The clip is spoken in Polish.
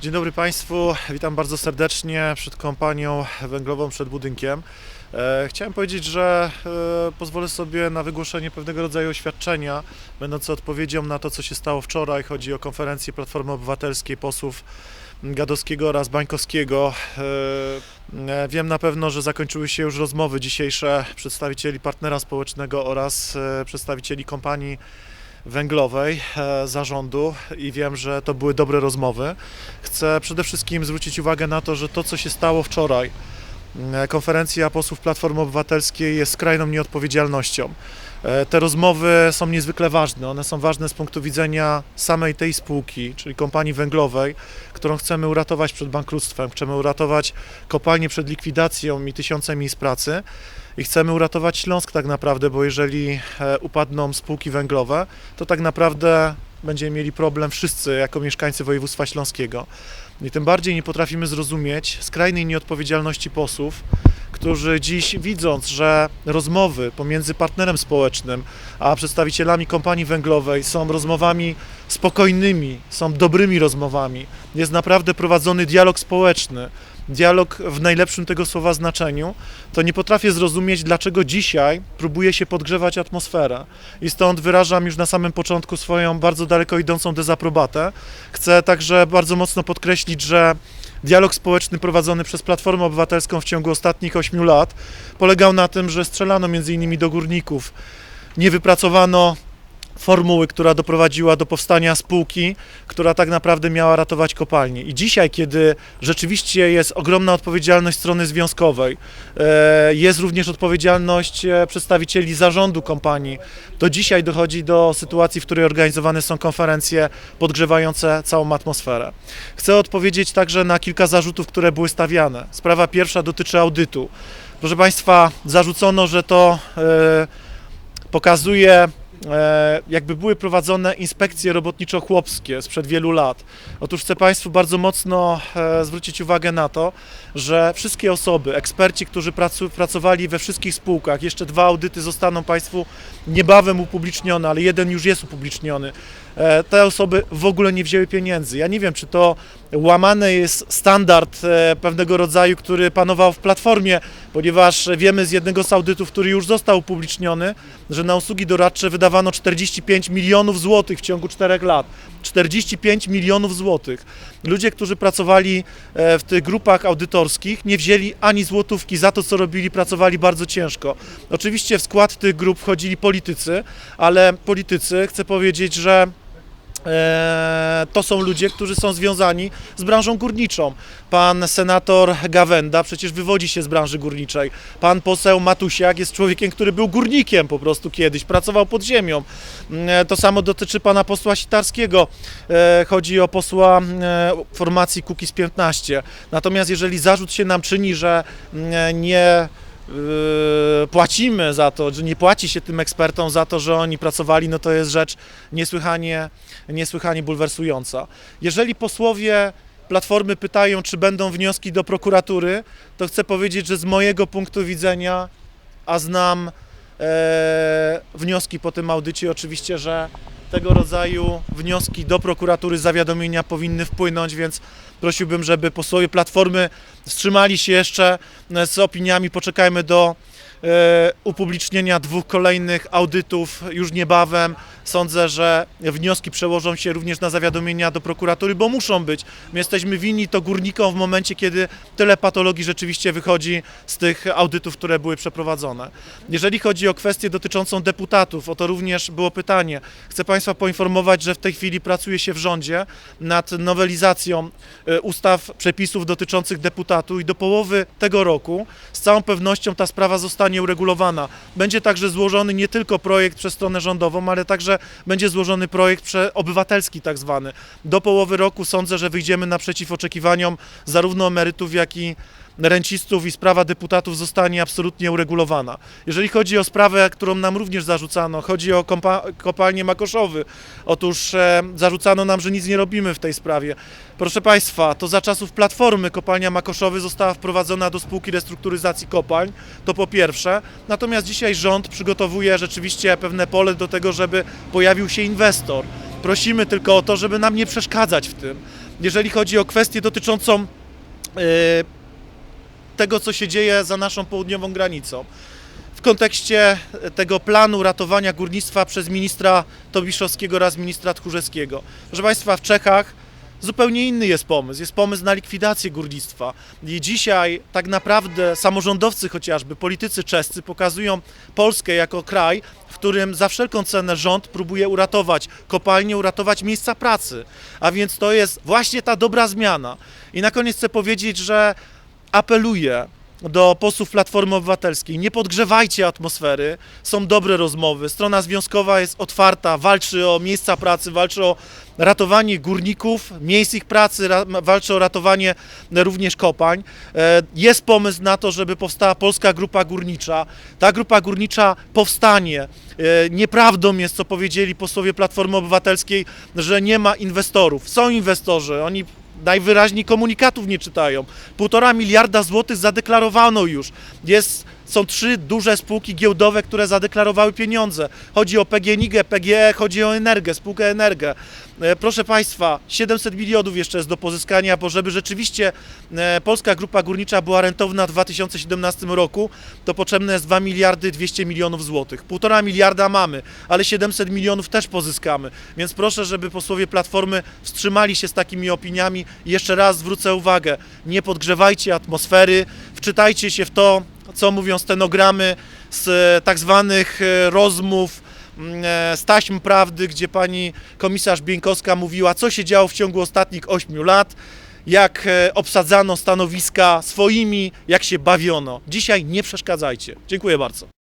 Dzień dobry Państwu, witam bardzo serdecznie przed kompanią węglową przed budynkiem. E, Chciałem powiedzieć, że e, pozwolę sobie na wygłoszenie pewnego rodzaju oświadczenia, będące odpowiedzią na to, co się stało wczoraj. Chodzi o konferencję Platformy Obywatelskiej, posłów Gadowskiego oraz Bańkowskiego. E, Wiem na pewno, że zakończyły się już rozmowy dzisiejsze przedstawicieli partnera społecznego oraz przedstawicieli kompanii węglowej e, zarządu i wiem, że to były dobre rozmowy. Chcę przede wszystkim zwrócić uwagę na to, że to, co się stało wczoraj, konferencja posłów Platformy Obywatelskiej jest skrajną nieodpowiedzialnością. E, Te rozmowy są niezwykle ważne. One są ważne z punktu widzenia samej tej spółki, czyli kompanii węglowej, którą chcemy uratować przed bankructwem. Chcemy uratować kopalnię przed likwidacją i tysiące miejsc pracy. I chcemy uratować Śląsk tak naprawdę, bo jeżeli e, upadną spółki węglowe, to tak naprawdę będziemy mieli problem wszyscy jako mieszkańcy województwa śląskiego. I tym bardziej nie potrafimy zrozumieć skrajnej nieodpowiedzialności posłów, którzy dziś widząc, że rozmowy pomiędzy partnerem społecznym a przedstawicielami kompanii węglowej są rozmowami spokojnymi, są dobrymi rozmowami, jest naprawdę prowadzony dialog społeczny, dialog w najlepszym tego słowa znaczeniu, to nie potrafię zrozumieć, dlaczego dzisiaj próbuje się podgrzewać atmosferę. I stąd wyrażam już na samym początku swoją bardzo daleko idącą dezaprobatę. Chcę także bardzo mocno podkreślić, że dialog społeczny prowadzony przez Platformę Obywatelską w ciągu ostatnich 8 lat polegał na tym, że strzelano między innymi do górników. Nie wypracowano formuły, która doprowadziła do powstania spółki, która tak naprawdę miała ratować kopalnię. I dzisiaj, kiedy rzeczywiście jest ogromna odpowiedzialność strony związkowej, e, jest również odpowiedzialność e, przedstawicieli zarządu kompanii, to dzisiaj dochodzi do sytuacji, w której organizowane są konferencje podgrzewające całą atmosferę. Chcę odpowiedzieć także na kilka zarzutów, które były stawiane. Sprawa pierwsza dotyczy audytu. Proszę Państwa, zarzucono, że to e, pokazuje jakby były prowadzone inspekcje robotniczo-chłopskie sprzed wielu lat. Otóż chcę Państwu bardzo mocno e, zwrócić uwagę na to, że wszystkie osoby, eksperci, którzy pracowali we wszystkich spółkach, jeszcze dwa audyty zostaną Państwu niebawem upublicznione, ale jeden już jest upubliczniony. E, Te osoby w ogóle nie wzięły pieniędzy. Ja nie wiem, czy to łamany jest standard e, pewnego rodzaju, który panował w platformie, ponieważ wiemy z jednego z audytów, który już został upubliczniony, że na usługi doradcze wydawano 45 milionów złotych w ciągu 4 lat. 45 milionów złotych. Ludzie, którzy pracowali e, w tych grupach audytorskich, nie wzięli ani złotówki za to, co robili, pracowali bardzo ciężko. Oczywiście w skład tych grup wchodzili politycy, ale politycy, chcę powiedzieć, że to są ludzie, którzy są związani z branżą górniczą. Pan senator Gawenda przecież wywodzi się z branży górniczej. Pan poseł Matusiak jest człowiekiem, który był górnikiem po prostu kiedyś, pracował pod ziemią. E, To samo dotyczy pana posła Sitarskiego. E, Chodzi o posła e, formacji Kukiz 15. Natomiast jeżeli zarzut się nam czyni, że mm, nie płacimy za to, że nie płaci się tym ekspertom za to, że oni pracowali, no to jest rzecz niesłychanie, niesłychanie bulwersująca. Jeżeli posłowie Platformy pytają, czy będą wnioski do prokuratury, to chcę powiedzieć, że z mojego punktu widzenia, a znam e, wnioski po tym audycie, oczywiście, że tego rodzaju wnioski do prokuratury zawiadomienia powinny wpłynąć, więc prosiłbym, żeby posłowie Platformy wstrzymali się jeszcze e, z opiniami, poczekajmy do upublicznienia dwóch kolejnych audytów już niebawem. Sądzę, że wnioski przełożą się również na zawiadomienia do prokuratury, bo muszą być. My jesteśmy winni to górnikom w momencie, kiedy tyle patologii rzeczywiście wychodzi z tych audytów, które były przeprowadzone. Jeżeli chodzi o kwestię dotyczącą deputatów, o to również było pytanie. Chcę Państwa poinformować, że w tej chwili pracuje się w rządzie nad nowelizacją e, ustaw, przepisów dotyczących deputatów i do połowy tego roku z całą pewnością ta sprawa zostanie uregulowana. Będzie także złożony nie tylko projekt przez stronę rządową, ale także będzie złożony projekt obywatelski tak zwany. Do połowy roku sądzę, że wyjdziemy naprzeciw oczekiwaniom zarówno emerytów, jak i rencistów i sprawa deputatów zostanie absolutnie uregulowana. Jeżeli chodzi o sprawę, którą nam również zarzucano, chodzi o kopalnię Makoszowy. Otóż e, zarzucano nam, że nic nie robimy w tej sprawie. Proszę Państwa, to za czasów Platformy kopalnia Makoszowy została wprowadzona do spółki restrukturyzacji kopalń, to po pierwsze. Natomiast dzisiaj rząd przygotowuje rzeczywiście pewne pole do tego, żeby pojawił się inwestor. Prosimy tylko o to, żeby nam nie przeszkadzać w tym. jeżeli chodzi o kwestię dotyczącą e, tego, co się dzieje za naszą południową granicą. W kontekście tego planu ratowania górnictwa przez ministra Tobiszowskiego oraz ministra Tchórzewskiego. Proszę Państwa, w Czechach zupełnie inny jest pomysł. Jest pomysł na likwidację górnictwa. I dzisiaj tak naprawdę samorządowcy chociażby, politycy czescy pokazują Polskę jako kraj, w którym za wszelką cenę rząd próbuje uratować kopalnie, uratować miejsca pracy. A więc to jest właśnie ta dobra zmiana. I na koniec chcę powiedzieć, że apeluję do posłów Platformy Obywatelskiej, nie podgrzewajcie atmosfery, są dobre rozmowy, strona związkowa jest otwarta, walczy o miejsca pracy, walczy o ratowanie górników, miejsc ich pracy, ra, walczy o ratowanie również kopalń. E, Jest pomysł na to, żeby powstała Polska Grupa Górnicza. Ta grupa górnicza powstanie. E, Nieprawdą jest, co powiedzieli posłowie Platformy Obywatelskiej, że nie ma inwestorów. Są inwestorzy, oni najwyraźniej komunikatów nie czytają. Półtora miliarda złotych zadeklarowano już. Jest, są trzy duże spółki giełdowe, które zadeklarowały pieniądze. Chodzi o PGNiG, PGE, chodzi o Energię, spółkę Energię. E, Proszę Państwa, 700 milionów jeszcze jest do pozyskania, bo żeby rzeczywiście e, Polska Grupa Górnicza była rentowna w 2017 roku, to potrzebne jest 2 miliardy 200 milionów złotych. Półtora miliarda mamy, ale 700 milionów też pozyskamy. Więc proszę, żeby posłowie Platformy wstrzymali się z takimi opiniami. Jeszcze raz zwrócę uwagę, nie podgrzewajcie atmosfery, wczytajcie się w to, co mówią stenogramy z e, tak zwanych e, rozmów mm, e, z taśm prawdy, gdzie pani komisarz Bieńkowska mówiła, co się działo w ciągu ostatnich 8 lat, jak obsadzano stanowiska swoimi, jak się bawiono. Dzisiaj nie przeszkadzajcie. Dziękuję bardzo.